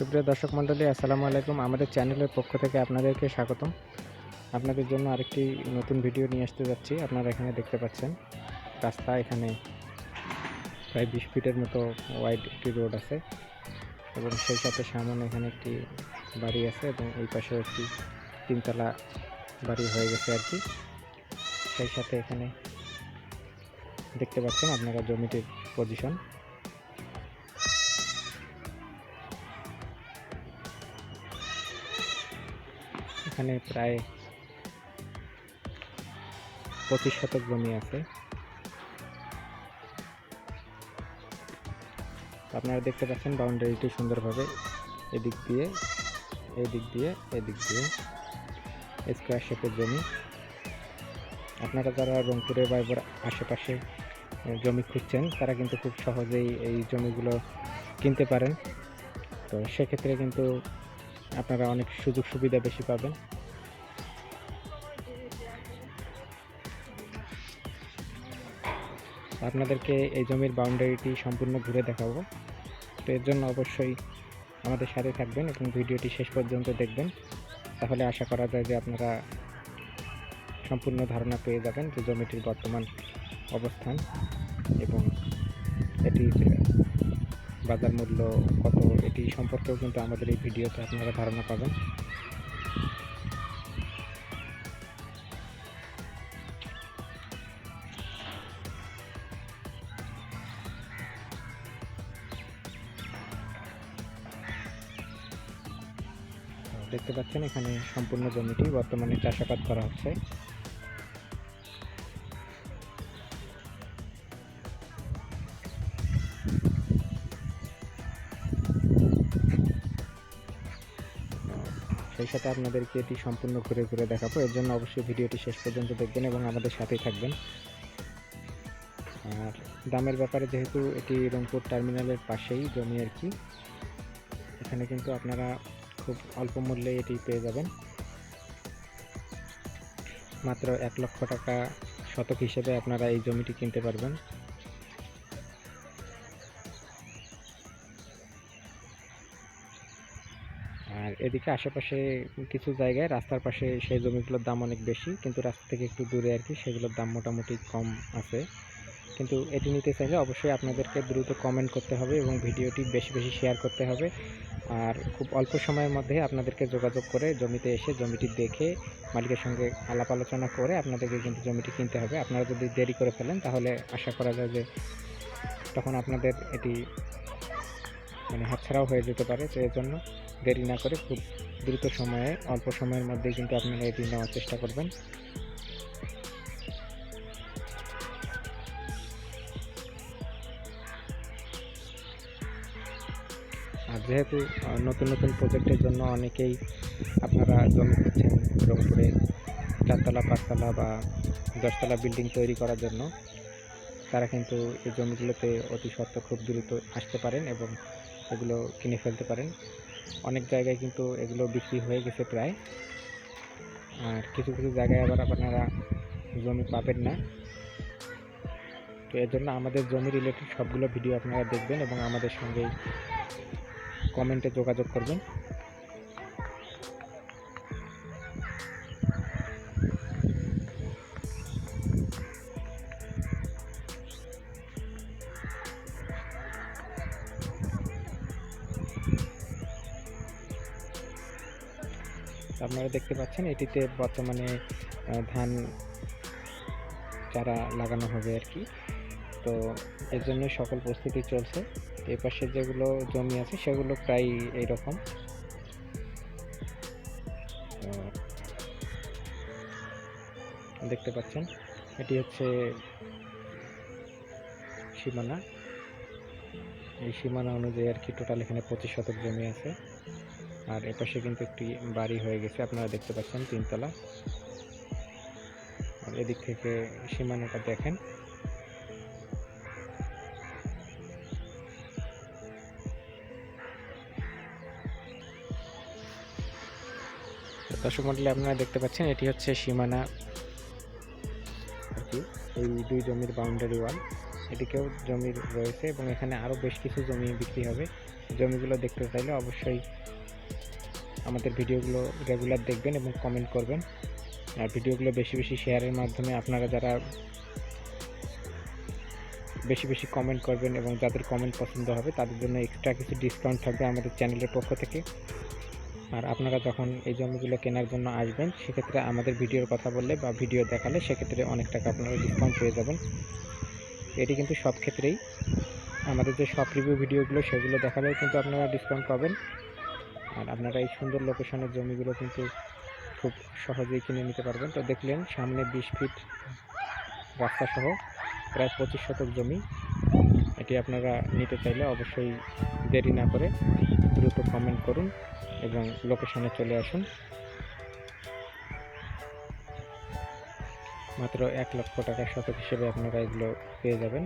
সুপ্রিয় দর্শক মণ্ডলী, আসসালামু আলাইকুম। আমাদের চ্যানেলের পক্ষ থেকে আপনাদেরকে স্বাগতম। আপনাদের জন্য আরেকটি নতুন ভিডিও নিয়ে আসতে যাচ্ছি। আপনারা এখানে দেখতে পাচ্ছেন, রাস্তা এখানে প্রায় বিশ ফিটের মতো ওয়াইড একটি রোড আছে এবং সেই সাথে সামনে এখানে একটি বাড়ি আছে এবং এই পাশে একটি তিনতলা বাড়ি হয়ে গেছে আর কি। সেই সাথে এখানে দেখতে পাচ্ছেন আপনারা জমিটির পজিশন এখানে প্রায় পঁচিশ শতক জমি আছে। আপনারা দেখতে পাচ্ছেন বাউন্ডারিটি সুন্দরভাবে এদিক দিয়ে এই দিক দিয়ে, এদিক দিয়ে স্কোয়ার শেপের জমি। আপনারা যারা রংপুরে বা আশেপাশে জমি খুঁজছেন, তারা কিন্তু খুব সহজেই এই জমিগুলো কিনতে পারেন। তো সেক্ষেত্রে কিন্তু আপনারা অনেক সুযোগ সুবিধা বেশি পাবেন। আপনাদেরকে এই জমির বাউন্ডারিটি সম্পূর্ণ ঘুরে দেখাবো। তো এর জন্য অবশ্যই আমাদের সাথে থাকবেন এবং ভিডিওটি শেষ পর্যন্ত দেখবেন। তাহলে আশা করা যায় যে আপনারা সম্পূর্ণ ধারণা পেয়ে যাবেন যে জমিটির বর্তমান অবস্থান এবং এটির বাজার মূল্য কত, এটি সম্পর্কেও কিন্তু আমাদের এই ভিডিওতে আপনারা ধারণা পাবেন। দেখতে পাচ্ছেন, এখানে সম্পূর্ণ জমিটি বর্তমানে চাষাবাদ করা হচ্ছে। সেই সাথে আপনাদেরকে এটি সম্পূর্ণ ঘুরে ঘুরে দেখাবো। এর জন্য অবশ্যই ভিডিওটি শেষ পর্যন্ত দেখবেন এবং আমাদের সাথেই থাকবেন। আর দামের ব্যাপারে যেহেতু এটি রংপুর টার্মিনালের পাশেই জমি আর কি, এখানে কিন্তু আপনারা খুব অল্প মূল্যে এটি পেয়ে যাবেন। মাত্র এক লক্ষ টাকা শতক হিসেবে আপনারা এই জমিটি কিনতে পারবেন। আর এদিকে আশেপাশে কিছু জায়গায় রাস্তার পাশে সেই জমিগুলোর দাম অনেক বেশি, কিন্তু রাস্তা থেকে একটু দূরে আর কি সেগুলোর দাম মোটামুটি কম আছে। কিন্তু এটি নিতে চাইলে অবশ্যই আপনাদেরকে দ্রুত কমেন্ট করতে হবে এবং ভিডিওটি বেশি বেশি শেয়ার করতে হবে। আর খুব অল্প সময়ের মধ্যে আপনাদেরকে যোগাযোগ করে জমিতে এসে জমিটি দেখে, মালিকের সঙ্গে আলাপ আলোচনা করে আপনাদেরকে কিন্তু জমিটি কিনতে হবে। আপনারা যদি দেরি করে ফেলেন তাহলে আশা করা যায় যে তখন আপনাদের এটি মানে হাতছাড়াও হয়ে যেতে পারে, তো এর জন্য দেরি না করে খুব দ্রুত সময়ে, অল্প সময়ের মধ্যেই কিন্তু আপনারা এটি নেওয়ার চেষ্টা করবেন। আর যেহেতু নতুন নতুন প্রজেক্টের জন্য অনেকেই আপনারা জমি খুঁজছেন রংপুরে চারতলা, পাঁচতলা বা দশতলা বিল্ডিং তৈরি করার জন্য, তারা কিন্তু এই জমিগুলোতে অতি সত্ত্ব খুব দ্রুত আসতে পারেন এবং এগুলো কিনে ফেলতে পারেন। অনেক জায়গায় কিন্তু এগুলো বিক্রি হয়ে গেছে প্রায়। আর কিছু কিছু জায়গায় আবার আপনারা জমি পাবেন না। তো এর জন্য আমাদের জমি রিলেটেড সবগুলো ভিডিও আপনারা দেখবেন এবং আমাদের সঙ্গে কমেন্টে যোগাযোগ করবেন। আপনারা দেখতে পাচ্ছেন, এটিতে বর্তমানে ধান চারা লাগানো হবে আর কি। তো এর জন্য সকল প্রস্তুতি চলছে। এ পাশে যেগুলো জমি আছে, সেগুলো প্রায় এইরকম। দেখতে পাচ্ছেন, এটি হচ্ছে সীমানা। এই সীমানা অনুযায়ী আর কি টোটাল এখানে পঁচিশ শতক জমি আছে। আর এপাশে কিন্তু একটি বাড়ি হয়ে গেছে, আপনারা দেখতে পাচ্ছেন তিনতলা। আর এদিক থেকে সীমানাটা দেখেন। দর্শক মন্ডলী, আপনারা দেখতে পাচ্ছেন, এটি হচ্ছে সীমানা। আর কি, এই দুই জমির বাউন্ডারি ওয়াল এদিকেও জমির রয়েছে এবং এখানে আরও বেশ কিছু জমি বিক্রি হবে। জমিগুলো দেখতে চাইলে অবশ্যই আমাদের ভিডিওগুলো রেগুলার দেখবেন এবং কমেন্ট করবেন। আর ভিডিওগুলো বেশি বেশি শেয়ারের মাধ্যমে আপনারা যারা বেশি বেশি কমেন্ট করবেন এবং যাদের কমেন্ট পছন্দ হবে, তাদের জন্য এক্সট্রা কিছু ডিসকাউন্ট থাকবে আমাদের চ্যানেলের পক্ষ থেকে। আর আপনারা যখন এই জমিগুলো কেনার জন্য আসবেন, সেক্ষেত্রে আমাদের ভিডিওর কথা বললে বা ভিডিও দেখালে সেক্ষেত্রে অনেক টাকা আপনারা ডিসকাউন্ট পেয়ে যাবেন। এটি কিন্তু সব ক্ষেত্রেই। আমাদের যে সব রিভিউ ভিডিওগুলো, সেগুলো দেখালেও কিন্তু আপনারা ডিসকাউন্ট পাবেন। আর আপনারা এই সুন্দর লোকেশনের জমিগুলো কিন্তু খুব সহজেই কিনে নিতে পারবেন। তো দেখলেন, সামনে বিশ ফিট রাস্তা সহ প্রায় পঁচিশ শতক জমি। এটি আপনারা নিতে চাইলে অবশ্যই দেরি না করে দ্রুত কমেন্ট করুন এবং লোকেশনে চলে আসুন। মাত্র এক লক্ষ টাকা শতক হিসেবে আপনারা এগুলো পেয়ে যাবেন।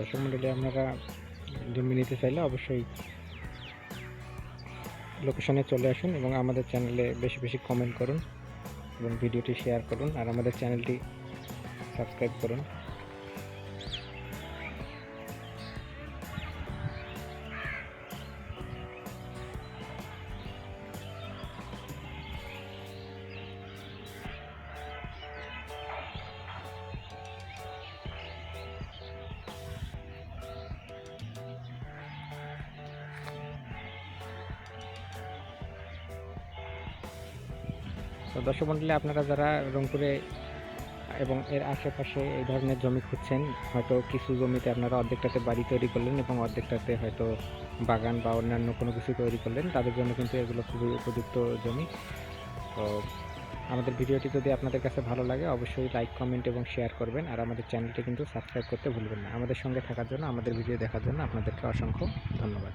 দর্শক মন্ডলী আপনারা জমি নিতে চাইলে অবশ্যই লোকেশনে চলে আসুন এবং আমাদের চ্যানেলে বেশি বেশি কমেন্ট করুন এবং ভিডিওটি শেয়ার করুন। আর আমাদের চ্যানেলটি সাবস্ক্রাইব করুন। তো দর্শক মন্ডলী, আপনারা যারা রংপুরে এবং এর আশেপাশে এই ধরনের জমি খুঁজছেন, হয়তো কিছু জমিতে আপনারা অর্ধেকটাতে বাড়ি তৈরি করলেন এবং অর্ধেকটাতে হয়তো বাগান বা অন্যান্য কোনো কিছু তৈরি করলেন, তাদের জন্য কিন্তু এগুলো খুবই উপযুক্ত জমি। তো আমাদের ভিডিওটি যদি আপনাদের কাছে ভালো লাগে, অবশ্যই লাইক, কমেন্ট এবং শেয়ার করবেন, আর আমাদের চ্যানেলটি কিন্তু সাবস্ক্রাইব করতে ভুলবেন না। আমাদের সঙ্গে থাকার জন্য, আমাদের ভিডিও দেখার জন্য আপনাদেরকে অসংখ্য ধন্যবাদ।